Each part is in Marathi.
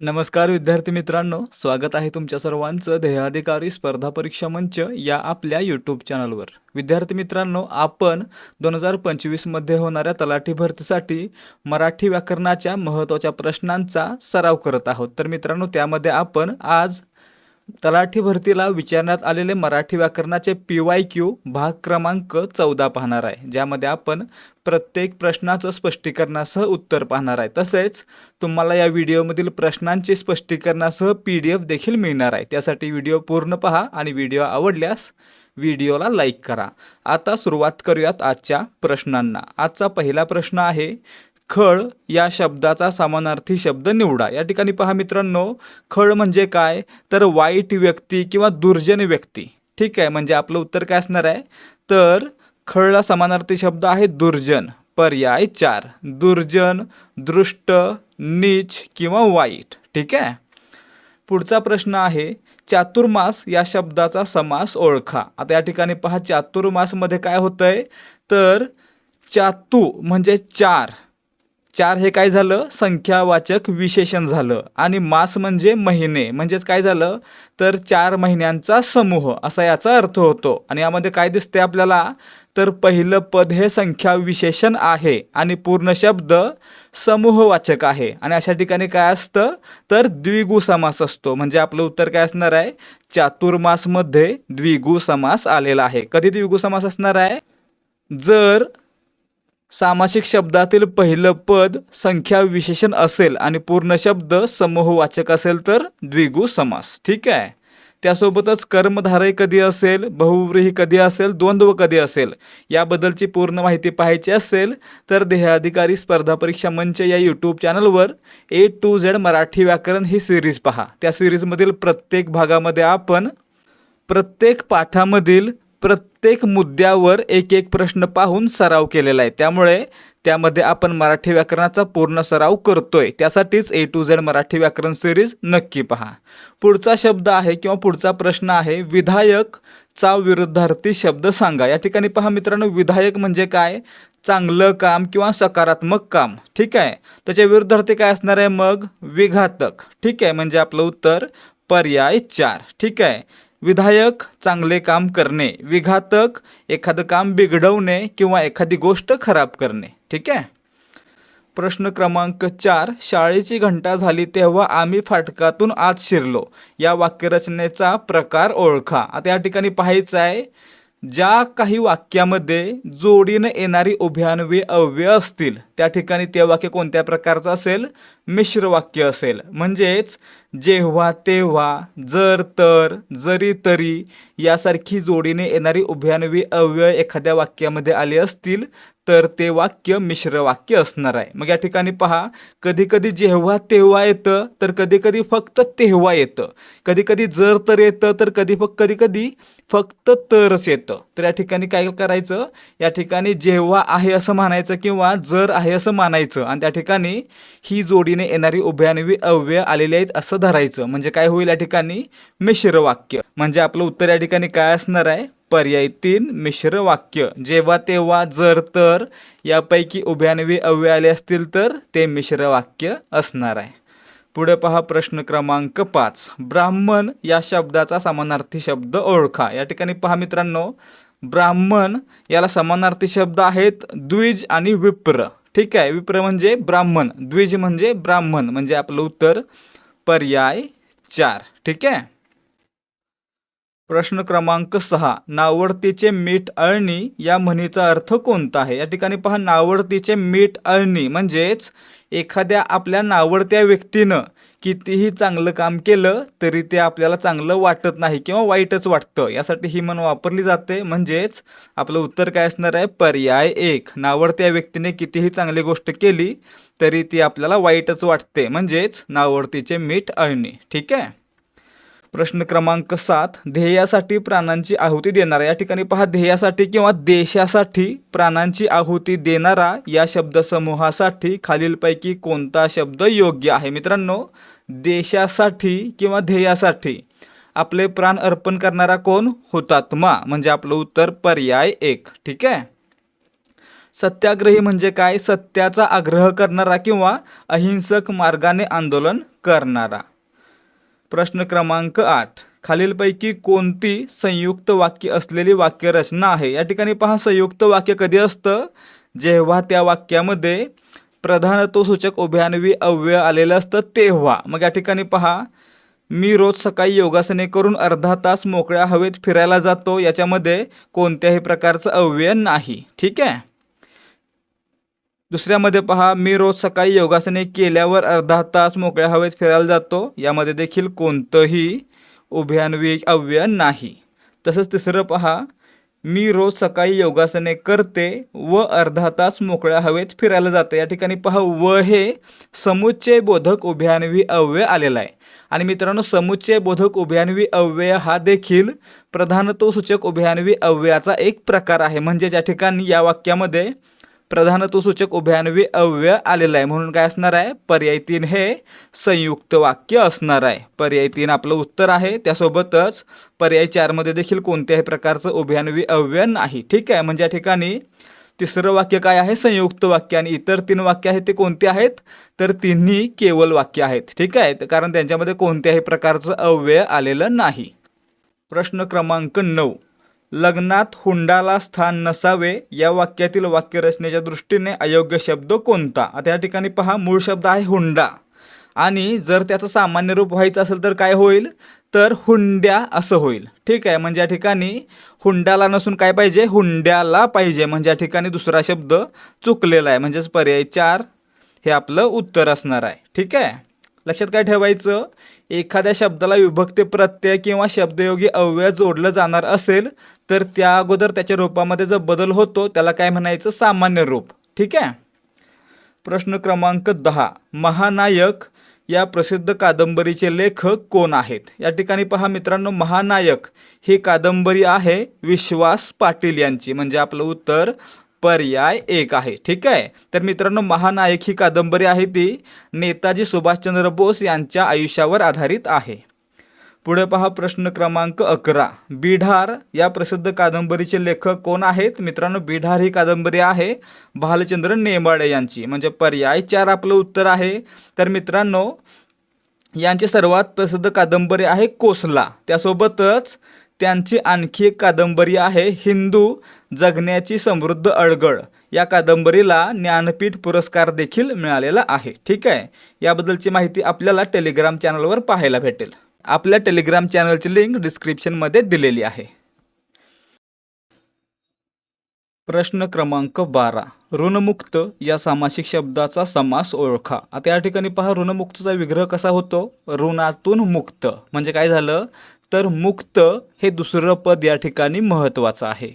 नमस्कार विद्यार्थी मित्रांनो. स्वागत आहे तुमच्या सर्वांचं ध्येयाधिकारी स्पर्धा परीक्षा मंच या आपल्या यूट्यूब चॅनलवर विद्यार्थी मित्रांनो आपण दोन हजार पंचवीसमध्ये होणाऱ्या तलाठी भरतीसाठी मराठी व्याकरणाच्या महत्त्वाच्या प्रश्नांचा सराव करत आहोत. तर मित्रांनो त्यामध्ये आपण आज तलाठी भरतीला विचारण्यात आलेले मराठी व्याकरणाचे पी वाय क्यू भाग क्रमांक चौदा पाहणार आहे ज्यामध्ये आपण प्रत्येक प्रश्नाचं स्पष्टीकरणासह उत्तर पाहणार आहे. तसेच तुम्हाला या व्हिडिओमधील प्रश्नांचे स्पष्टीकरणासह पी डी एफ देखील मिळणार आहे. त्यासाठी व्हिडिओ पूर्ण पहा आणि व्हिडिओ आवडल्यास व्हिडिओला लाईक करा. आता सुरुवात करूयात आजच्या प्रश्नांना. आजचा पहिला प्रश्न आहे खळ या शब्दाचा समानार्थी शब्द निवडा. या ठिकाणी पहा मित्रांनो खळ म्हणजे काय? तर वाईट व्यक्ती किंवा दुर्जन व्यक्ती. ठीक आहे म्हणजे आपलं उत्तर काय असणार आहे? तर खळला समानार्थी शब्द आहे दुर्जन. पर्याय चार. दुर्जन दृष्ट नीच किंवा वाईट. ठीक आहे? पुढचा प्रश्न आहे चातुर्मास या शब्दाचा समास ओळखा. आता या ठिकाणी पहा चातुर्मासमध्ये काय होतंय? तर चातू म्हणजे चार. चार हे काय झालं? संख्यावाचक विशेषण झालं. आणि मास म्हणजे महिने. म्हणजेच काय झालं? तर चार महिन्यांचा समूह. असा याचा अर्थ होतो. आणि यामध्ये काय दिसते आपल्याला? तर पहिलं पद हे संख्या विशेषण आहे. आणि पूर्ण शब्द समूहवाचक आहे. आणि अशा ठिकाणी काय असतं? तर द्विगु समास असतो. म्हणजे आपलं उत्तर काय असणार आहे? चातुर्मासमध्ये द्विगु समास आलेला आहे. कधी द्विगु समास असणार आहे? जर सामासिक शब्दातील पहिलं पद संख्या विशेषण असेल आणि पूर्ण शब्द समूहवाचक असेल तर द्विगु समास. ठीक आहे? त्यासोबतच कर्मधारय कधी असेल बहुव्रीही कधी असेल द्वंद्व कधी असेल याबद्दलची पूर्ण माहिती पाहायची असेल तर देहाधिकारी स्पर्धा परीक्षा मंच या यूट्यूब चॅनलवर ए टू झेड मराठी व्याकरण ही सिरीज पहा. त्या सिरीजमधील प्रत्येक भागामध्ये आपण प्रत्येक पाठामधील प्रत्येक मुद्द्यावर एक एक प्रश्न पाहून सराव केलेला आहे. त्यामुळे त्यामध्ये आपण मराठी व्याकरणाचा पूर्ण सराव करतोय. त्यासाठीच ए टू झेड मराठी व्याकरण सिरीज नक्की पहा. पुढचा शब्द आहे किंवा पुढचा प्रश्न आहे विधायक चा विरुद्धार्थी शब्द सांगा. या ठिकाणी पहा मित्रांनो विधायक म्हणजे काय? चांगलं काम किंवा सकारात्मक काम. ठीक आहे? त्याच्या विरुद्धार्थी काय असणार आहे मग? विघातक. ठीक आहे? म्हणजे आपलं उत्तर पर्याय चार. ठीक आहे? विधायक चांगले काम करणे विघातक एखादं काम बिघडवणे किंवा एखादी गोष्ट खराब करणे. ठीक आहे? प्रश्न क्रमांक चार शाळेची घंटा झाली तेव्हा आम्ही फाटकातून आत शिरलो. या वाक्यरचनेचा प्रकार ओळखा. आता या ठिकाणी पाहायचं आहे ज्या काही वाक्यामध्ये जोडीनं येणारी उभ्यान्वयी अव्यय असतील त्या ठिकाणी ते वाक्य कोणत्या प्रकारचं असेल? मिश्र वाक्य असेल. म्हणजेच जेव्हा तेव्हा जर तर जरी तरी यासारखी जोडीने येणारी उभ्यान्वयी अव्यय एखाद्या वाक्यामध्ये आले असतील तर ते वाक्य मिश्र वाक्य असणार आहे. मग या ठिकाणी पहा कधी कधी जेव्हा तेव्हा येतं तर कधी कधी फक्त तेव्हा येतं. कधी कधी जर तर येतं तर कधी फक्त कधी कधी फक्त तरच येतं. तर या ठिकाणी काय करायचं? या ठिकाणी जेव्हा आहे असं म्हणायचं किंवा जर आहे असं मानायचं. आणि त्या ठिकाणी ही जोडीने येणारी उभयानवी अव्यय आलेली आहेत असं धरायचं. म्हणजे काय होईल या ठिकाणी? मिश्र वाक्य. म्हणजे आपलं उत्तर या ठिकाणी काय असणार आहे? पर्याय तीन मिश्र वाक्य. जेव्हा तेव्हा जर तर यापैकी उभ्यानवी अव्यय आले असतील तर ते मिश्र वाक्य असणार आहे. पुढे पहा प्रश्न क्रमांक पाच. ब्राह्मण या शब्दाचा समानार्थी शब्द ओळखा. या ठिकाणी पहा मित्रांनो. ब्राह्मण याला समानार्थी शब्द आहेत द्विज आणि विप्र. ठीक आहे. विप्र म्हणजे ब्राह्मण. द्विज म्हणजे ब्राह्मण. म्हणजे आपलं उत्तर पर्याय चार. ठीक आहे? प्रश्न क्रमांक सहा. नावडतीचे मीठ अळणी या म्हणीचा अर्थ कोणता आहे? या ठिकाणी पहा नावडतीचे मीठ अळणी म्हणजेच एखाद्या आपल्या नावडत्या व्यक्तीनं कितीही चांगलं काम केलं तरी ते आपल्याला चांगलं वाटत नाही किंवा वाईटच वाटतं. यासाठी ही म्हण वापरली जाते. म्हणजेच आपलं उत्तर काय असणार आहे? पर्याय एक. नावडत्या व्यक्तीने कितीही चांगली गोष्ट केली तरी ती आपल्याला वाईटच वाटते. म्हणजेच नावडतीचे मीठ अळणी. ठीक आहे? प्रश्न क्रमांक सात. ध्येयासाठी प्राणांची आहुती देणारा. या ठिकाणी पहा ध्येयासाठी किंवा देशासाठी प्राणांची आहुती देणारा या शब्दसमूहासाठी खालीलपैकी कोणता शब्द योग्य आहे? मित्रांनो देशासाठी किंवा ध्येयासाठी आपले प्राण अर्पण करणारा कोण? हुतात्मा. म्हणजे आपलं उत्तर पर्याय एक. ठीक आहे? सत्याग्रही म्हणजे काय? सत्याचा आग्रह करणारा किंवा अहिंसक मार्गाने आंदोलन करणारा. प्रश्न क्रमांक आठ. खालीलपैकी कोणती संयुक्त वाक्य असलेली वाक्यरचना आहे? या ठिकाणी पहा संयुक्त वाक्य कधी असतं? जेव्हा त्या वाक्यामध्ये प्रधानत्वसूचक उभयान्वी अव्यय आलेलं असतं तेव्हा. मग या ठिकाणी पहा मी रोज सकाळी योगासने करून अर्धा तास मोकळ्या हवेत फिरायला जातो याच्यामध्ये कोणत्याही प्रकारचं अव्यय नाही. ठीक आहे? दुसऱ्यामध्ये पहा मी रोज सकाळी योगासने केल्यावर अर्धा तास मोकळ्या हवेत फिरायला जातो यामध्ये देखील कोणतंही उभयान्वी अव्यय नाही. तसंच तिसरं पहा मी रोज सकाळी योगासने करते व अर्धा तास मोकळ्या हवेत फिरायला जाते. या ठिकाणी पहा व हे समुच्चय बोधक उभयान्वी अव्यय आलेला आहे. आणि मित्रांनो समुच्चय बोधक उभयान्वी अव्यय हा देखील प्रधानत्वसूचक उभयान्वी अव्ययाचा एक प्रकार आहे. म्हणजे ज्या ठिकाणी या वाक्यामध्ये प्रधानत्वसूचक उभयान्वी अव्यय आलेला आहे. म्हणून काय असणार आहे? पर्याय तीन हे संयुक्त वाक्य असणार आहे. पर्याय तीन आपलं उत्तर आहे. त्यासोबतच पर्याय चारमध्ये देखील कोणत्याही प्रकारचं उभयान्वी अव्यय नाही. ठीक आहे? म्हणजे या ठिकाणी तिसरं वाक्य काय आहे? संयुक्त वाक्य. आणि इतर तीन वाक्य आहेत ते कोणते आहेत? तर तिन्ही केवळ वाक्य आहेत. ठीक आहे? कारण त्यांच्यामध्ये कोणत्याही प्रकारचं अव्यय आलेलं नाही. प्रश्न क्रमांक नऊ. लग्नात हुंडाला स्थान नसावे या वाक्यातील वाक्यरचनेच्या दृष्टीने अयोग्य शब्द कोणता? आता या ठिकाणी पहा मूळ शब्द आहे हुंडा. आणि जर त्याचं सामान्य रूप व्हायचं असेल तर काय होईल? तर हुंड्या असं होईल. ठीक आहे म्हणजे या ठिकाणी हुंड्याला नसून काय पाहिजे? हुंड्याला पाहिजे. म्हणजे या ठिकाणी दुसरा शब्द चुकलेला आहे. म्हणजेच पर्याय चार हे आपलं उत्तर असणार आहे. ठीक आहे? लक्षात काय ठेवायचं? एखाद्या शब्दाला विभक्ती प्रत्यय किंवा शब्दयोगी अव्यय जोडलं जाणार असेल तर त्या अगोदर त्याच्या रूपामध्ये जो बदल होतो त्याला काय म्हणायचं? सामान्य रूप. ठीक आहे? प्रश्न क्रमांक दहा. महानायक या प्रसिद्ध कादंबरीचे लेखक कोण आहेत? या ठिकाणी पहा मित्रांनो महानायक ही कादंबरी आहे विश्वास पाटील यांची. म्हणजे आपलं उत्तर पर्याय एक आहे. ठीक आहे? तर मित्रांनो महानायक ही कादंबरी आहे ती नेताजी सुभाषचंद्र बोस यांच्या आयुष्यावर आधारित आहे. पुढे पहा प्रश्न क्रमांक अकरा. बिढार या प्रसिद्ध कादंबरीचे लेखक कोण आहेत? मित्रांनो बिढार ही कादंबरी आहे भालचंद्र नेमाडे यांची. म्हणजे पर्याय चार आपलं उत्तर आहे. तर मित्रांनो यांची सर्वात प्रसिद्ध कादंबरी आहे कोसला. त्यासोबतच त्यांची आणखी एक कादंबरी आहे हिंदू जगण्याची समृद्ध अडगळ. या कादंबरीला ज्ञानपीठ पुरस्कार देखील मिळालेला आहे. ठीक आहे? याबद्दलची माहिती आपल्याला टेलिग्राम चॅनलवर पाहायला भेटेल. आपल्या टेलिग्राम चॅनलची लिंक डिस्क्रिप्शनमध्ये दिलेली आहे. प्रश्न क्रमांक बारा. ऋणमुक्त या सामासिक शब्दाचा समास ओळखा. आता या ठिकाणी पहा ऋणमुक्तचा विग्रह कसा होतो? ऋणातून मुक्त. म्हणजे काय झालं? तर मुक्त हे दुसरं पद या ठिकाणी महत्त्वाचं आहे.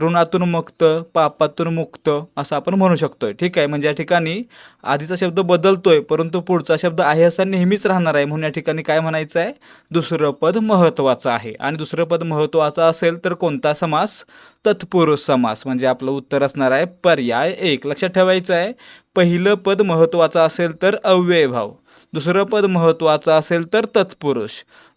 ऋणातून मुक्त पापातून मुक्त असं आपण म्हणू शकतोय. ठीक आहे? म्हणजे या ठिकाणी आधीचा शब्द बदलतोय परंतु पुढचा शब्द आहे असा नेहमीच राहणार आहे. म्हणून या ठिकाणी काय म्हणायचं आहे? दुसरं पद महत्त्वाचं आहे. आणि दुसरं पद महत्त्वाचं असेल तर कोणता समास? तत्पुरुष समास. म्हणजे आपलं उत्तर असणार आहे पर्याय एक. लक्षात ठेवायचं आहे पहिलं पद महत्त्वाचं असेल तर अव्ययभाव. दुसरं पद महत्त्वाचं असेल तर तत्पुरुष.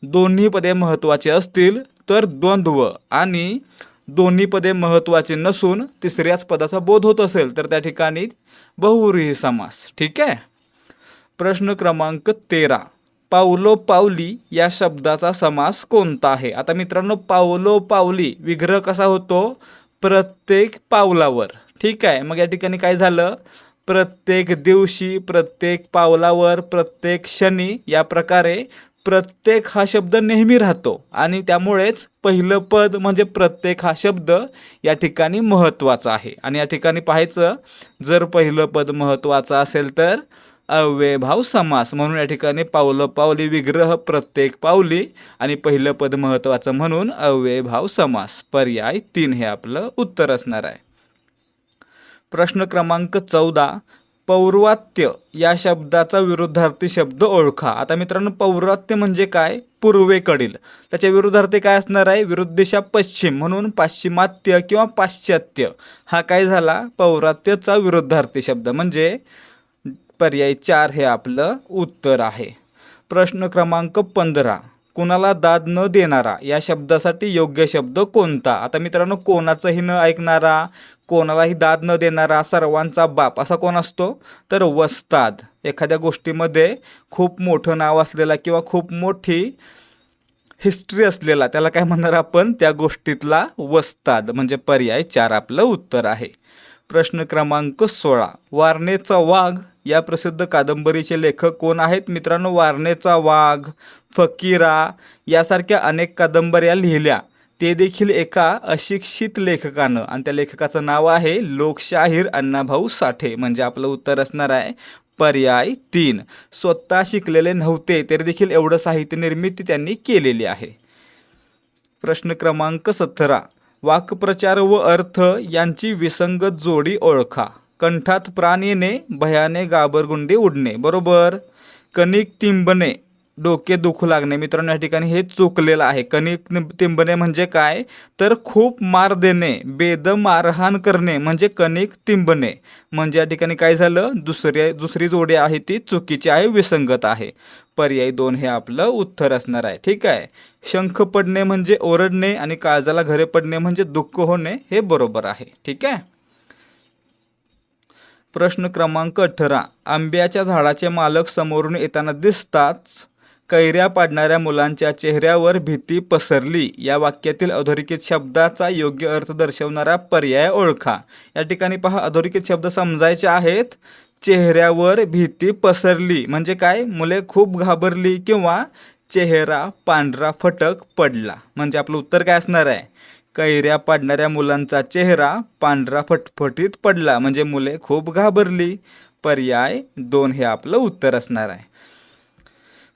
दोन्ही पदे महत्त्वाचे असतील तर द्वंद्व. आणि दोन्ही पदे महत्त्वाचे नसून तिसऱ्याच पदाचा बोध होत असेल तर त्या ठिकाणी बहुव्रीही समास. ठीक आहे? प्रश्न क्रमांक तेरा. पावलो पावली या शब्दाचा समास कोणता आहे? आता मित्रांनो पावलो पावली विग्रह कसा होतो? प्रत्येक पावलावर. ठीक आहे? मग या ठिकाणी काय झालं? प्रत्येक दिवशी प्रत्येक पावलावर प्रत्येक क्षणी या प्रकारे प्रत्येक हा शब्द नेहमी राहतो. आणि त्यामुळेच पहिलं पद म्हणजे प्रत्येक हा शब्द या ठिकाणी महत्त्वाचा आहे. आणि या ठिकाणी पाहायचं जर पहिलं पद महत्त्वाचं असेल तर अव्ययभाव समास. म्हणून या ठिकाणी पावलं पावली विग्रह प्रत्येक पावली आणि पहिलं पद महत्त्वाचं म्हणून अव्ययभाव समास. पर्याय तीन हे आपलं उत्तर असणार आहे. प्रश्न क्रमांक चौदा पौर्वात्य या शब्दाचा विरुद्धार्थी शब्द ओळखा. आता मित्रांनो पौर्वात्य म्हणजे काय? पूर्वेकडील. त्याच्या विरुद्धार्थी काय असणार आहे? विरुद्ध दिशा पश्चिम म्हणून पाश्चिमात्य किंवा पाश्चात्य. हा काय झाला? पौरात्यचा विरुद्धार्थी शब्द. म्हणजे पर्याय चार हे आपलं उत्तर आहे. प्रश्न क्रमांक पंधरा. कुणाला दाद न देणारा या शब्दासाठी योग्य शब्द कोणता? आता मित्रांनो कोणाचंही न ऐकणारा कोणालाही दाद न देणारा सर्वांचा बाप असा कोण असतो? तर वस्ताद. एखाद्या गोष्टीमध्ये खूप मोठं नाव असलेला किंवा खूप मोठी हिस्ट्री असलेला त्याला काय म्हणणार आपण? त्या गोष्टीतला वस्ताद. म्हणजे पर्याय चार आपलं उत्तर आहे. प्रश्न क्रमांक सोळा. वारणेचा वाघ या प्रसिद्ध कादंबरीचे लेखक कोण आहेत? मित्रांनो वारणेचा वाघ फकीरा यासारख्या अनेक कादंबऱ्या लिहिल्या. ते देखील एका अशिक्षित लेखकानं. आणि त्या लेखकाचं नाव आहे लोकशाहीर अण्णाभाऊ साठे. म्हणजे आपलं उत्तर असणार आहे पर्याय तीन. स्वतः शिकलेले नव्हते तरी देखील एवढं साहित्य निर्मिती त्यांनी केलेली आहे. प्रश्न क्रमांक सतरा. वाक्प्रचार व अर्थ यांची विसंगत जोडी ओळखा. कंठात प्राण येणे भयाने गाबरगुंडी उडणे. बरोबर? कणिक तिंबणे. डोके दुखू लागणे. मित्रांनो या ठिकाणी हे चुकलेलं आहे. कणिक तिंबणे म्हणजे काय? तर खूप मार देणे. बेद मारहाण करणे म्हणजे कणिक तिंबणे. म्हणजे या ठिकाणी काय झालं? दुसरे दुसरी जोडी आहे ती चुकीची आहे विसंगत आहे. पर्याय दोन हे आपलं उत्तर असणार आहे. ठीक आहे? शंख पडणे म्हणजे ओरडणे आणि काळजाला घरे पडणे म्हणजे दुःख होणे हे बरोबर आहे. ठीक आहे? प्रश्न क्रमांक अठरा. आंब्याच्या झाडाचे मालक समोरून येताना दिसताच कैऱ्या पाडणाऱ्या मुलांच्या चेहऱ्यावर भीती पसरली. या वाक्यातील अधोरेखित शब्दाचा योग्य अर्थ दर्शवणारा पर्याय ओळखा. या ठिकाणी पहा अधोरेखित शब्द समजायचे आहेत. चेहऱ्यावर भीती पसरली. म्हणजे काय? मुले खूप घाबरली किंवा चेहरा पांढरा फटक पडला. म्हणजे आपलं उत्तर काय असणार आहे? कैऱ्या पाडणाऱ्या मुलांचा चेहरा पांढरा फटफटीत पडला. म्हणजे मुले खूप घाबरली. पर्याय दोन हे आपलं उत्तर असणार आहे.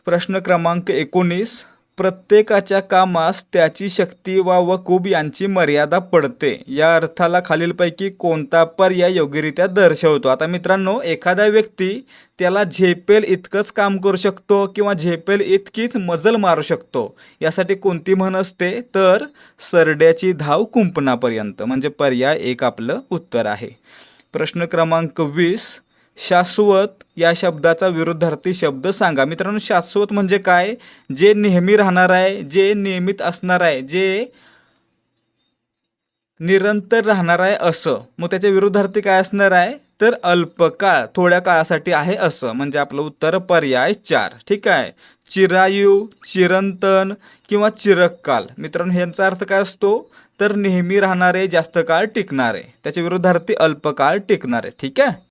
प्रश्न क्रमांक एकोणीस. प्रत्येकाच्या कामास त्याची शक्ती वा वकूब यांची मर्यादा पडते. या अर्थाला खालीलपैकी कोणता पर्याय योग्यरित्या दर्शवतो? आता मित्रांनो एखादा व्यक्ती त्याला झेपेल इतकंच काम करू शकतो किंवा झेपेल इतकीच मजल मारू शकतो. यासाठी कोणती म्हण असते? तर सरड्याची धाव कुंपणापर्यंत. म्हणजे पर्याय एक आपलं उत्तर आहे. प्रश्न क्रमांक वीस शाश्वत या शब्दाचा विरुद्धार्थी शब्द सांगा. मित्रांनो शाश्वत म्हणजे काय? जे नेहमी राहणार आहे जे नियमित असणार आहे जे निरंतर राहणार आहे असं. मग त्याच्या विरुद्धार्थी काय असणार आहे? तर अल्पकाळ थोड्या काळासाठी आहे असं. म्हणजे आपलं उत्तर पर्याय चार. ठीक आहे? चिरायू चिरंतन किंवा चिरकाल. मित्रांनो ह्यांचा अर्थ काय असतो? तर नेहमी राहणारे जास्त काळ टिकणारे. त्याच्या विरुद्धार्थी अल्पकाळ टिकणारे. ठीक आहे?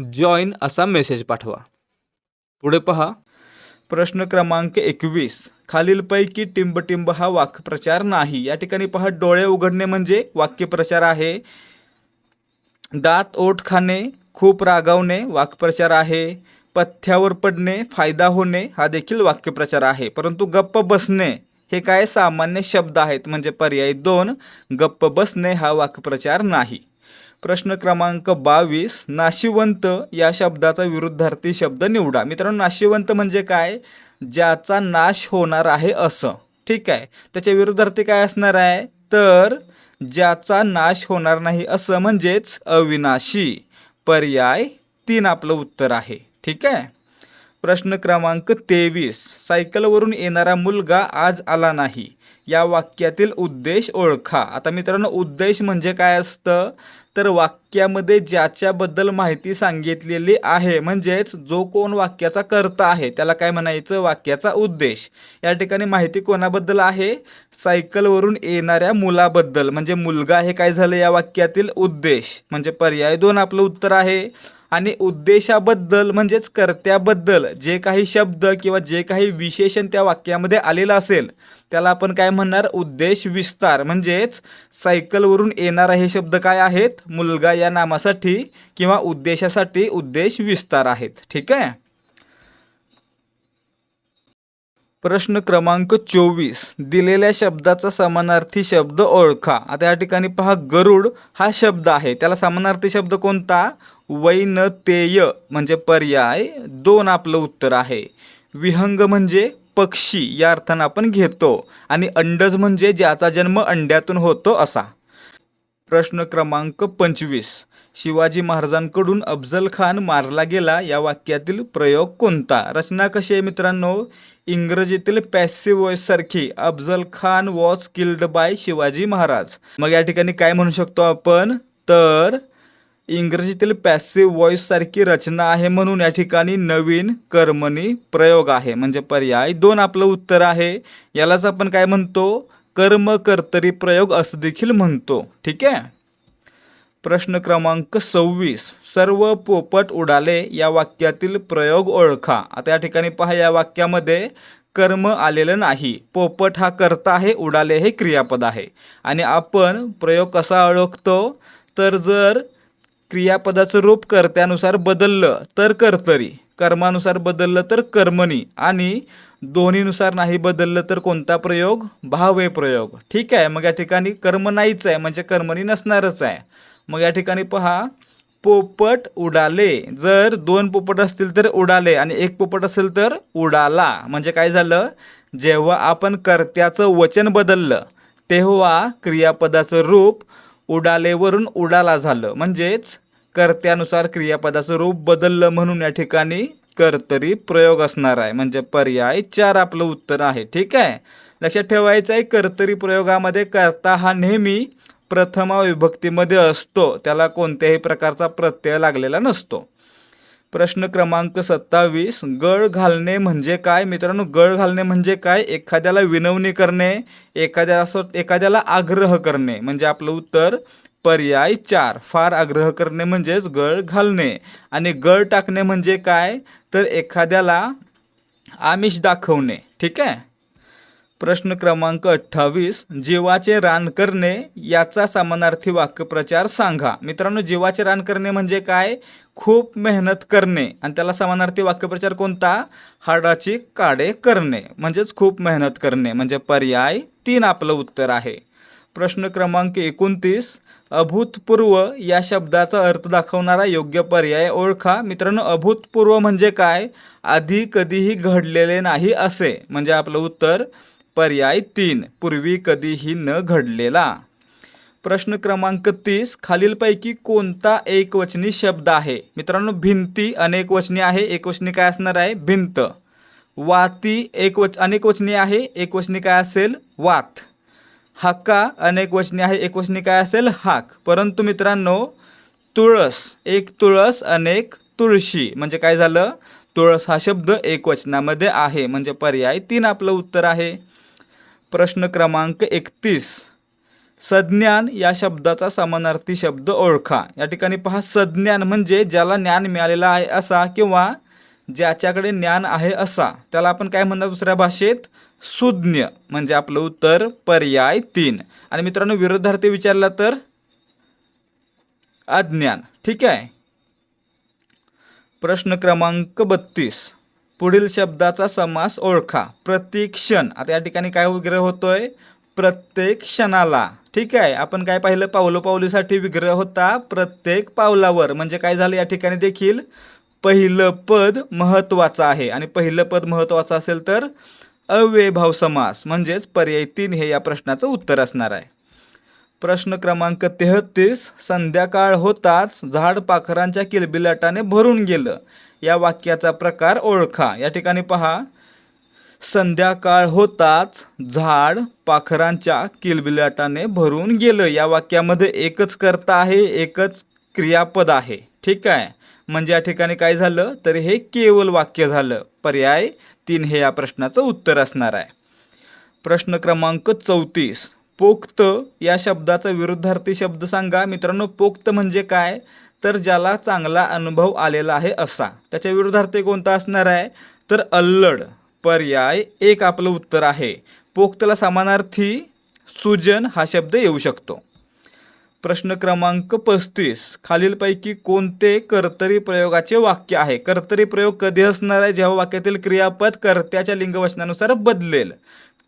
जॉईन असा मेसेज पाठवा. पुढे पहा. प्रश्न क्रमांक एकवीस. खालीलपैकी टिंबटिंब हा वाक्प्रचार नाही. या ठिकाणी पहा डोळे उघडणे म्हणजे वाक्यप्रचार आहे. दात ओठ खाणे खूप रागावणे वाक्प्रचार आहे. पथ्यावर पडणे फायदा होणे हा देखील वाक्यप्रचार आहे. परंतु गप्प बसणे हे काय सामान्य शब्द आहेत? म्हणजे पर्याय दोन गप्प बसणे हा वाक्प्रचार नाही. प्रश्न क्रमांक बावीस नाशिवंत या शब्दाचा विरुद्धार्थी शब्द निवडा. मित्रांनो नाशिवंत म्हणजे काय? ज्याचा नाश होणार आहे असं. ठीक आहे? त्याच्या विरुद्धार्थी काय असणार आहे? तर ज्याचा नाश होणार नाही असं म्हणजेच अविनाशी. पर्याय तीन आपलं उत्तर आहे. ठीक आहे? प्रश्न क्रमांक तेवीस. सायकलवरून येणारा मुलगा आज आला नाही. या वाक्यातील उद्देश ओळखा. आता मित्रांनो उद्देश म्हणजे काय असतं? तर वाक्यामध्ये ज्याच्याबद्दल माहिती सांगितलेली आहे म्हणजेच जो कोण वाक्याचा कर्ता आहे त्याला काय म्हणायचं? वाक्याचा उद्देश. या ठिकाणी माहिती कोणाबद्दल आहे? सायकलवरून येणाऱ्या मुलाबद्दल. म्हणजे मुलगा हे काय झालं या वाक्यातील उद्देश? म्हणजे पर्याय दोन आपलं उत्तर आहे. आणि उद्देशाबद्दल म्हणजेच कर्त्याबद्दल जे काही शब्द किंवा जे काही विशेषण त्या वाक्यामध्ये आलेलं असेल त्याला आपण काय म्हणणार? उद्देश विस्तार. म्हणजेच सायकलवरून येणारा हे शब्द काय आहेत? मुलगा या नामासाठी किंवा उद्देशासाठी उद्देश विस्तार आहेत. ठीक आहे? प्रश्न क्रमांक चोवीस. दिलेल्या शब्दाचा समानार्थी शब्द ओळखा. आता या ठिकाणी पहा गरुड हा शब्द आहे. त्याला समानार्थी शब्द कोणता? वैनतेय म्हणजे पर्याय. दोन आपलं उत्तर आहे. विहंग म्हणजे पक्षी या अर्थानं आपण घेतो. आणि अंडज म्हणजे ज्याचा जन्म अंड्यातून होतो असा. प्रश्न क्रमांक पंचवीस. शिवाजी महाराजांकडून अफजल खान मारला गेला या वाक्यातील प्रयोग कोणता? रचना कशी आहे मित्रांनो? इंग्रजीतील पॅसिव्ह वॉइस सारखी. Afzal Khan was killed by Shivaji Maharaj. मग या ठिकाणी काय म्हणू शकतो आपण? तर इंग्रजीतील पॅसिव्ह वॉइस सारखी रचना आहे म्हणून या ठिकाणी नवीन कर्मणी प्रयोग आहे. म्हणजे पर्याय दोन आपलं उत्तर आहे. यालाच आपण काय म्हणतो? कर्म कर्तरी प्रयोग असं देखील म्हणतो. ठीक आहे? प्रश्न क्रमांक सव्वीस. सर्व पोपट उडाले या वाक्यातील प्रयोग ओळखा. आता या ठिकाणी पहा या वाक्यामध्ये कर्म आलेलं नाही. पोपट हा कर्ता आहे उडाले हे क्रियापद आहे. आणि आपण प्रयोग कसा ओळखतो? तर जर क्रियापदाचं रूप कर्त्यानुसार बदललं तर कर्तरी. कर्मानुसार बदललं तर कर्मणी. आणि दोन्हीनुसार नाही बदललं तर कोणता प्रयोग? भावे प्रयोग. ठीक आहे मग या ठिकाणी कर्म नाहीच आहे म्हणजे कर्मणी नसणारच आहे. मग या ठिकाणी पहा पोपट उडाले. जर दोन पोपट असतील तर उडाले आणि एक पोपट असेल तर उडाला. म्हणजे काय झालं? जेव्हा आपण कर्त्याचं वचन बदललं तेव्हा क्रियापदाचं रूप उडालेवरून उडाला झालं. म्हणजेच कर्त्यानुसार क्रियापदाचं रूप बदललं म्हणून या ठिकाणी कर्तरी प्रयोग असणार आहे. म्हणजे पर्याय चार आपलं उत्तर आहे. ठीक आहे? लक्षात ठेवायचं आहे कर्तरी प्रयोगामध्ये कर्ता हा नेहमी प्रथमा विभक्तीमध्ये असतो त्याला कोणत्याही प्रकारचा प्रत्यय लागलेला नसतो. प्रश्न क्रमांक सत्तावीस गळ घालणे म्हणजे काय? मित्रांनो गळ घालणे म्हणजे काय? एखाद्याला विनवणी करणे एखाद्या असं एखाद्याला आग्रह करणे म्हणजे आपलं उत्तर पर्याय चार फार आग्रह करणे म्हणजेच गळ घालणे. आणि गळ टाकणे म्हणजे काय? तर एखाद्याला आमिष दाखवणे ठीक आहे? प्रश्न क्रमांक अठ्ठावीस जीवाचे रान करणे याचा समानार्थी वाक्यप्रचार सांगा. मित्रांनो जीवाचे रान करणे म्हणजे काय? खूप मेहनत करणे. आणि त्याला समानार्थी वाक्यप्रचार कोणता? हाडाची काडे करणे. म्हणजेच खूप मेहनत करणे. म्हणजे पर्याय तीन आपलं उत्तर आहे. प्रश्न क्रमांक एकोणतीस अभूतपूर्व या शब्दाचा अर्थ दाखवणारा योग्य पर्याय ओळखा. मित्रांनो अभूतपूर्व म्हणजे काय? आधी कधीही घडलेले नाही असे. म्हणजे आपलं उत्तर पर्याय तीन. पूर्वी कधीही न घडलेला. प्रश्न क्रमांक तीस. खालीलपैकी कोणता एकवचनी शब्द आहे? मित्रांनो भिंती अनेकवचनी आहे. एकवचनी काय असणार आहे? भिंत. वाती एकवच अनेकवचनी आहे. एकवचनी काय असेल? वात. हक्का अनेकवचनी आहे. एकवचनी काय असेल? हाक. परंतु मित्रांनो तुळस एक तुळस अनेक तुळशी. म्हणजे काय झालं? तुळस हा शब्द एकवचनामध्ये आहे. म्हणजे पर्याय तीन आपलं उत्तर आहे. प्रश्न क्रमांक एकतीस. सज्ञान या शब्दाचा समानार्थी शब्द ओळखा. या ठिकाणी पहा सज्ञान म्हणजे ज्याला ज्ञान मिळालेलं आहे असा किंवा ज्याच्याकडे ज्ञान आहे असा. त्याला आपण काय म्हणणार दुसऱ्या भाषेत? सुज्ञ म्हणजे आपलं उत्तर पर्याय तीन. आणि मित्रांनो विरोधार्थी विचारला तर? अज्ञान. ठीक आहे? प्रश्न क्रमांक बत्तीस. पुढील शब्दाचा समास ओळखा. प्रत्येक क्षण. आता या ठिकाणी काय विग्रह होतोय? प्रत्येक क्षणाला. ठीक आहे? आपण काय पाहिलं? पावलोपावलीसाठी विग्रह होता प्रत्येक पावलावर. म्हणजे काय झालं? या ठिकाणी देखील पहिलं पद महत्त्वाचं आहे. आणि पहिलं पद महत्त्वाचं असेल तर अव्ययभाव समास. म्हणजेच पर्याय तीन हे या प्रश्नाचं उत्तर असणार आहे. प्रश्न क्रमांक तेहतीस संध्याकाळ होताच झाड पाखरांच्या किलबिलाटाने भरून गेलं. या वाक्याचा प्रकार ओळखा. या ठिकाणी पहा. संध्याकाळ होताच झाड पाखरांच्या किलबिलाटाने भरून गेलं. या वाक्यामध्ये एकच कर्ता आहे एकच क्रियापद आहे. ठीक आहे? म्हणजे या ठिकाणी काय झालं? तर हे केवळ वाक्य झालं. पर्याय तीन हे या प्रश्नाचं उत्तर असणार आहे. प्रश्न क्रमांक चौतीस. पोक्त या शब्दाचा विरुद्धार्थी शब्द सांगा. मित्रांनो पोक्त म्हणजे काय? तर ज्याला चांगला अनुभव आलेला आहे असा. त्याच्या विरुद्धार्थी कोणता असणार आहे? तर अल्लड पर्याय एक आपलं उत्तर आहे. पोक्तला समानार्थी सुजन हा शब्द येऊ शकतो. प्रश्न क्रमांक पस्तीस. खालीलपैकी कोणते कर्तरी प्रयोगाचे वाक्य आहे? कर्तरी प्रयोग कधी असणार आहे? जेव्हा वाक्यातील क्रियापद कर्त्याच्या लिंगवचनानुसार बदलेल.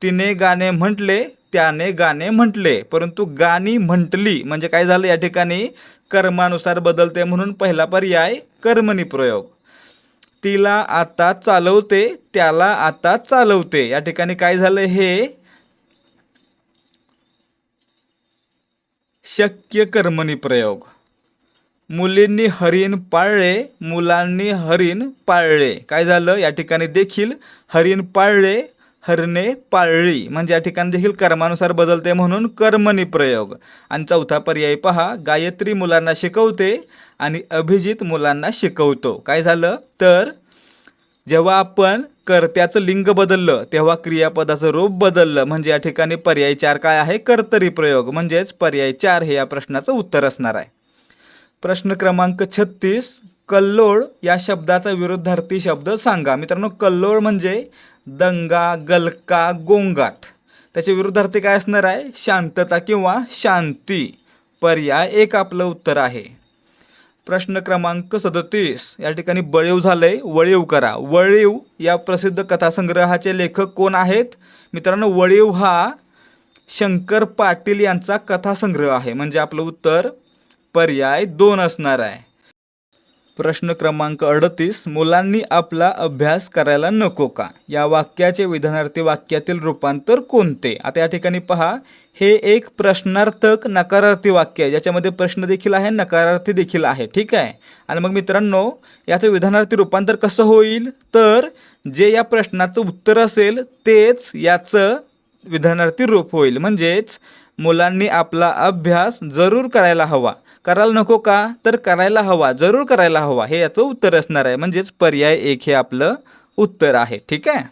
तिने गाणे म्हटले त्याने गाणे म्हटले. परंतु गाणी म्हटली म्हणजे काय झालं? या ठिकाणी कर्मानुसार बदलते म्हणून पहिला पर्याय कर्मणी प्रयोग. तिला आता चालवते त्याला आता चालवते. या ठिकाणी काय झालं? हे शक्य कर्मणी प्रयोग. मुलींनी हरिण पाळले मुलांनी हरिण पाळले. काय झालं? या ठिकाणी देखील हरिण पाळले हरणे पाळली म्हणजे या ठिकाणी देखील कर्मानुसार बदलते म्हणून कर्मणी प्रयोग. आणि चौथा पर्याय पहा गायत्री मुलांना शिकवते आणि अभिजित मुलांना शिकवतो. काय झालं? तर जेव्हा आपण कर्त्याचं लिंग बदललं तेव्हा क्रियापदाचं रूप बदललं म्हणजे या ठिकाणी पर्याय चार काय आहे? कर्तरी प्रयोग. म्हणजेच पर्याय चार हे या प्रश्नाचं उत्तर असणार आहे. प्रश्न क्रमांक छत्तीस कल्लोळ या शब्दाचा विरुद्धार्थी शब्द सांगा. मित्रांनो कल्लोळ म्हणजे दंगा गलका गोंगाट. त्याचे विरुद्धार्थी काय असणार आहे? शांतता किंवा शांती. पर्याय एक आपलं उत्तर आहे. प्रश्न क्रमांक सदतीस. या ठिकाणी बळीव झालंय वळीव करा. वळीव या प्रसिद्ध कथासंग्रहाचे लेखक कोण आहेत? मित्रांनो वळीव हा शंकर पाटील यांचा कथासंग्रह आहे. म्हणजे आपलं उत्तर पर्याय दोन असणार आहे. प्रश्न क्रमांक अडतीस मुलांनी आपला अभ्यास करायला नको का? या वाक्याचे विधानार्थी वाक्यातील रूपांतर कोणते? आता या ठिकाणी पहा हे एक प्रश्नार्थक नकारार्थी वाक्य आहे. ज्याच्यामध्ये प्रश्न देखील आहे नकारार्थी देखील आहे. ठीक आहे? आणि मग मित्रांनो याचं विधानार्थी रूपांतर कसं होईल? तर जे या प्रश्नाचं उत्तर असेल तेच याचं विधानार्थी रूप होईल. म्हणजेच मुलांनी आपला अभ्यास जरूर करायला हवा. करायला नको का? तर करायला हवा जरूर करायला हवा. हे याचं उत्तर असणार आहे. म्हणजेच पर्याय एक हे आपलं उत्तर आहे. ठीक आहे?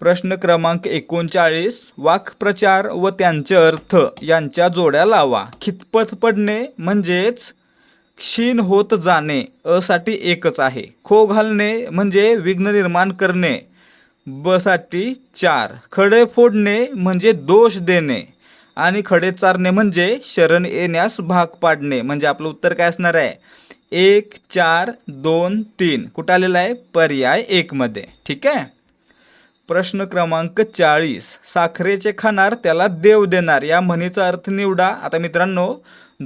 प्रश्न क्रमांक एकोणचाळीस वाक्प्रचार व त्यांचे अर्थ यांच्या जोड्या लावा. खितपत पडणे म्हणजेच क्षीण होत जाणे असाठी एकच आहे. खो घालणे म्हणजे विघ्न निर्माण करणे बसाठी चार. खडे फोडणे म्हणजे दोष देणे आणि खडे चारणे म्हणजे शरण येण्यास भाग पाडणे. म्हणजे आपलं उत्तर काय असणार आहे? एक चार दोन तीन. कुठं आलेलं आहे? पर्याय एकमध्ये ठीक आहे? प्रश्न क्रमांक चाळीस. साखरेचे खाणार त्याला देव देणार. या म्हणीचा अर्थ निवडा. आता मित्रांनो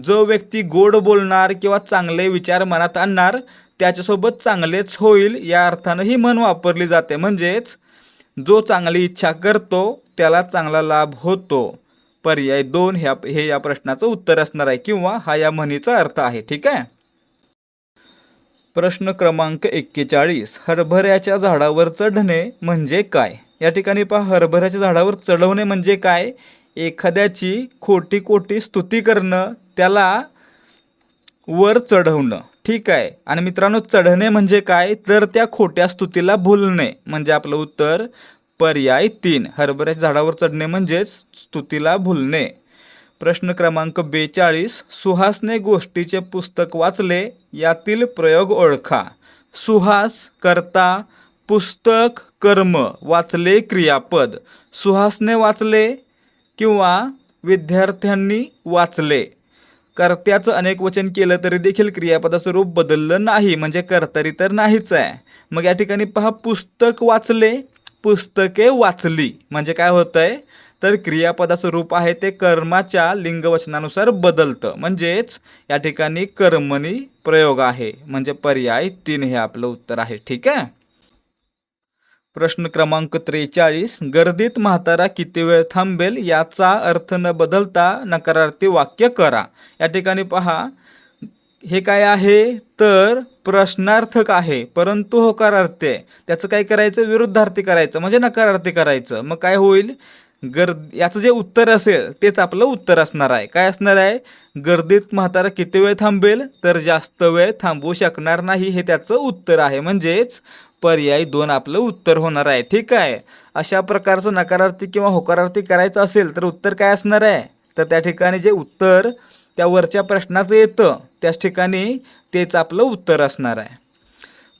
जो व्यक्ती गोड बोलणार किंवा चांगले विचार मनात आणणार त्याच्यासोबत चांगलेच होईल या अर्थानं ही म्हण वापरली जाते. म्हणजेच जो चांगली इच्छा करतो त्याला चांगला लाभ होतो. पर्याय दोन ह्या हे या प्रश्नाचं उत्तर असणार आहे किंवा हा या म्हणीचा अर्थ आहे ठीक आहे? प्रश्न क्रमांक एक्केचाळीस. हरभऱ्याच्या झाडावर चढणे म्हणजे काय? या ठिकाणी पहा हरभऱ्याच्या झाडावर चढवणे म्हणजे काय? एखाद्याची खोटी खोटी स्तुती करणं त्याला वर चढवणं ठीक आहे? आणि मित्रांनो चढणे म्हणजे काय? तर त्या खोट्या स्तुतीला भुलणे म्हणजे आपलं उत्तर पर्याय तीन. हरभऱ्याच्या झाडावर चढणे म्हणजेच स्तुतीला भुलणे. प्रश्न क्रमांक बेचाळीस. सुहासने गोष्टीचे पुस्तक वाचले यातील प्रयोग ओळखा. सुहास करता पुस्तक कर्म वाचले क्रियापद. सुहासने वाचले किंवा विद्यार्थ्यांनी वाचले. कर्त्याचं अनेक वचन केलं तरी देखील क्रियापदाचं रूप बदललं नाही म्हणजे कर्तरी तर नाहीच आहे. मग या ठिकाणी पहा पुस्तक वाचले पुस्तके वाचली. म्हणजे काय होतंय? आहे तर क्रियापदाचं रूप आहे ते कर्माच्या लिंगवचनानुसार बदलतं. म्हणजेच या ठिकाणी कर्मणी प्रयोग आहे. म्हणजे पर्याय तीन हे आपलं उत्तर आहे. ठीक आहे? प्रश्न क्रमांक त्रेचाळीस. गर्दीत म्हातारा किती वेळ थांबेल? याचा अर्थ न बदलता नकारार्थी वाक्य करा. या ठिकाणी पहा. हे काय आहे? तर प्रश्नार्थक आहे. परंतु होकारार्थी आहे. त्याचं काय करायचं? विरुद्धार्थी करायचं. म्हणजे नकारार्थी करायचं. मग काय होईल? गर्द याचं जे उत्तर असेल तेच आपलं उत्तर असणार आहे. काय असणार आहे? गर्दीत म्हातारा किती वेळ थांबेल? तर जास्त वेळ थांबवू शकणार नाही हे त्याचं उत्तर आहे. म्हणजेच पर्याय दोन आपलं उत्तर होणार आहे. ठीक आहे? अशा प्रकारचं नकारार्थी किंवा होकारार्थी करायचं असेल तर उत्तर काय असणार आहे? तर त्या ठिकाणी जे उत्तर त्या वरच्या प्रश्नाचं येतं. त्याच ठिकाणी तेच आपलं उत्तर असणार आहे.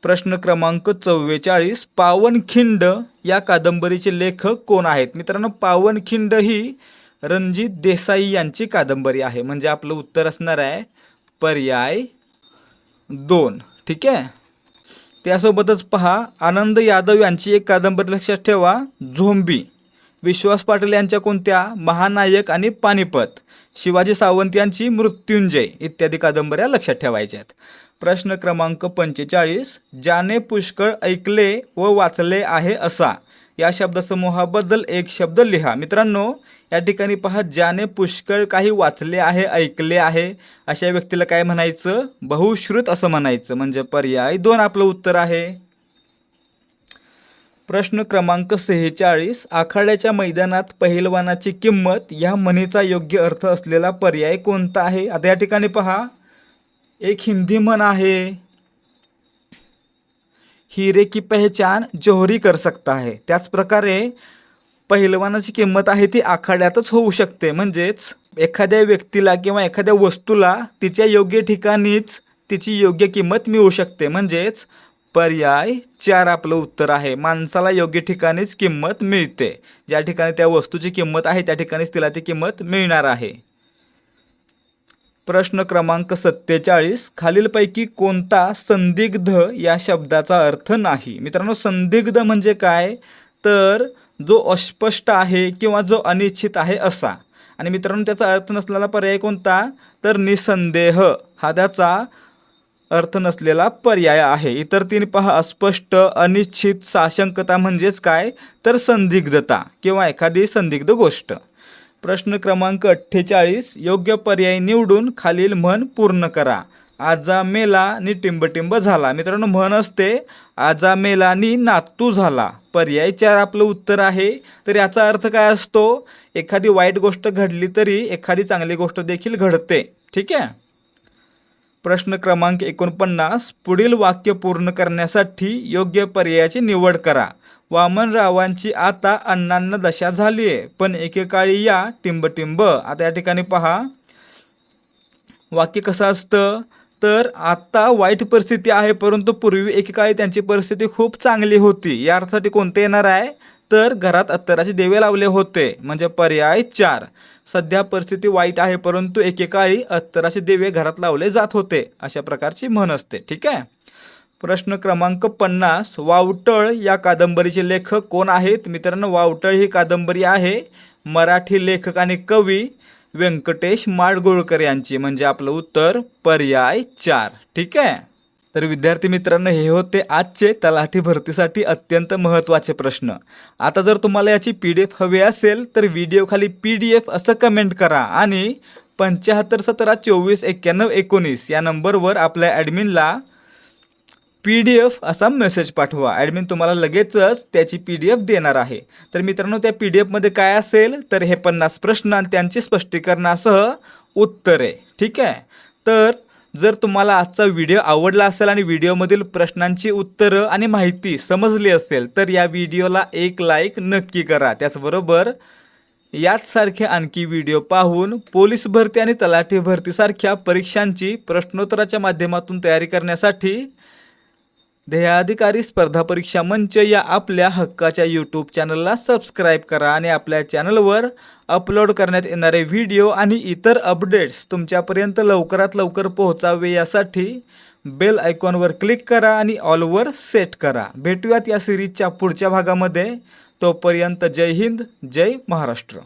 प्रश्न क्रमांक चव्वेचाळीस पावनखिंड या कादंबरीचे लेखक कोण आहेत? मित्रांनो पावनखिंड ही रणजित देसाई यांची कादंबरी आहे. म्हणजे आपलं उत्तर असणार आहे पर्याय दोन. ठीक आहे? त्यासोबतच पहा आनंद यादव यांची एक कादंबरी लक्षात ठेवा झोंबी. विश्वास पाटील यांच्या कोणत्या महानायक आणि पानिपत? शिवाजी सावंत यांची मृत्युंजय इत्यादी कादंबऱ्या लक्षात ठेवायच्या आहेत प्रश्न क्रमांक पंचेचाळीस ज्याने पुष्कळ ऐकले व वाचले आहे असा. या शब्दसमूहाबद्दल एक शब्द लिहा. मित्रांनो या ठिकाणी पहा ज्याने पुष्कळ काही वाचले आहे ऐकले आहे अशा व्यक्तीला काय म्हणायचं? बहुश्रुत असं म्हणायचं. म्हणजे पर्याय दोन आपलं उत्तर आहे. प्रश्न क्रमांक सेहेचाळीस आखाड्याच्या मैदानात पहिलवानाची किंमत या म्हणीचा योग्य अर्थ असलेला पर्याय कोणता आहे? आता या ठिकाणी पहा. एक हिंदी म्हण आहे. हिरे की पहचान जोहरी कर सकता है. त्याच प्रकारे पहिलवानाची किंमत आहे ती आखाड्यातच होऊ शकते. म्हणजेच एखाद्या व्यक्तीला किंवा एखाद्या वस्तूला तिच्या योग्य ठिकाणीच तिची योग्य किंमत मिळू शकते. म्हणजेच पर्याय चार आपलं उत्तर आहे. माणसाला योग्य ठिकाणीच किंमत मिळते. ज्या ठिकाणी त्या वस्तूची किंमत आहे त्या ठिकाणीच तिला ती किंमत मिळणार आहे. प्रश्न क्रमांक सत्तेचाळीस खालीलपैकी कोणता संदिग्ध या शब्दाचा अर्थ नाही? मित्रांनो संदिग्ध म्हणजे काय? तर जो अस्पष्ट आहे किंवा जो अनिश्चित आहे असा. आणि मित्रांनो त्याचा अर्थ नसलेला पर्याय कोणता? तर निसंदेह. हा त्याचा अर्थ नसलेला पर्याय आहे. इतर तीन पहा. अस्पष्ट अनिश्चित साशंकता म्हणजेच काय? तर संदिग्धता किंवा एखादी संदिग्ध गोष्ट. प्रश्न क्रमांक अठ्ठेचाळीस. योग्य पर्याय निवडून खालील म्हण पूर्ण करा. आजा मेला नि टिंबटिंब झाला. मित्रांनो म्हण असते आजा मेला नि नातू झाला. पर्याय चार आपलं उत्तर आहे. तर याचा अर्थ काय असतो? एखादी वाईट गोष्ट घडली तरी एखादी चांगली गोष्ट देखील घडते. ठीक आहे? प्रश्न क्रमांक एकोणपन्नास पुढील वाक्य पूर्ण करण्यासाठी योग्य पर्यायाची निवड करा. वामनरावांची आता अण्णांना दशा झाली आहे पण एकेकाळी या टिंबटिंब. आता या ठिकाणी पहा. वाक्य कसं असतं? तर आता वाईट परिस्थिती आहे परंतु पूर्वी एकेकाळी त्यांची परिस्थिती खूप चांगली होती. या अर्थासाठी कोणते येणार आहे? तर घरात अत्तराचे देवे लावले होते म्हणजे पर्याय चार. सध्या परिस्थिती वाईट आहे परंतु एकेकाळी अत्तराचे देवे घरात लावले जात होते अशा प्रकारची म्हण असते ठीक आहे? प्रश्न क्रमांक पन्नास वावटळ या कादंबरीचे लेखक कोण आहेत? मित्रांनो वावटळ ही कादंबरी आहे मराठी लेखक आणि कवी व्यंकटेश माडगुळकर यांची म्हणजे आपलं उत्तर पर्याय चार ठीक आहे? तर विद्यार्थी मित्रांनो हे होते आजचे तलाठी भरतीसाठी अत्यंत महत्त्वाचे प्रश्न. आता जर तुम्हाला याची पी डी एफ हवी असेल तर व्हिडिओखाली पी डी एफ असं कमेंट करा आणि पंच्याहत्तर सतरा चोवीस एक्क्याण्णव एकोणीस या नंबरवर आपल्या ॲडमिनला पी डी एफ असा मेसेज पाठवा. ॲडमिन तुम्हाला लगेचच त्याची पी डी एफ देणार आहे. तर मित्रांनो त्या पी डी एफमध्ये काय असेल तर हे पन्नास प्रश्न आणि त्यांची स्पष्टीकरणासह उत्तरे. ठीक आहे? तर जर तुम्हाला आजचा व्हिडिओ आवडला असेल आणि व्हिडिओमधील प्रश्नांची उत्तरं आणि माहिती समजली असेल तर या व्हिडिओला एक लाईक नक्की करा. त्याचबरोबर याचसारखे आणखी व्हिडिओ पाहून पोलीस भरती आणि तलाठी भरतीसारख्या परीक्षांची प्रश्नोत्तराच्या माध्यमातून तयारी करण्यासाठी ध्येयाधिकारी स्पर्धा परीक्षा मंच या आपल्या हक्काच्या यूट्यूब चॅनलला सबस्क्राईब करा आणि आपल्या चॅनलवर अपलोड करण्यात येणारे व्हिडिओ आणि इतर अपडेट्स तुमच्यापर्यंत लवकरात लवकर पोहोचावे यासाठी बेल आयकॉनवर क्लिक करा आणि ऑलवर सेट करा. भेटूयात या सिरीजच्या पुढच्या भागामध्ये. तोपर्यंत जय हिंद जय महाराष्ट्र.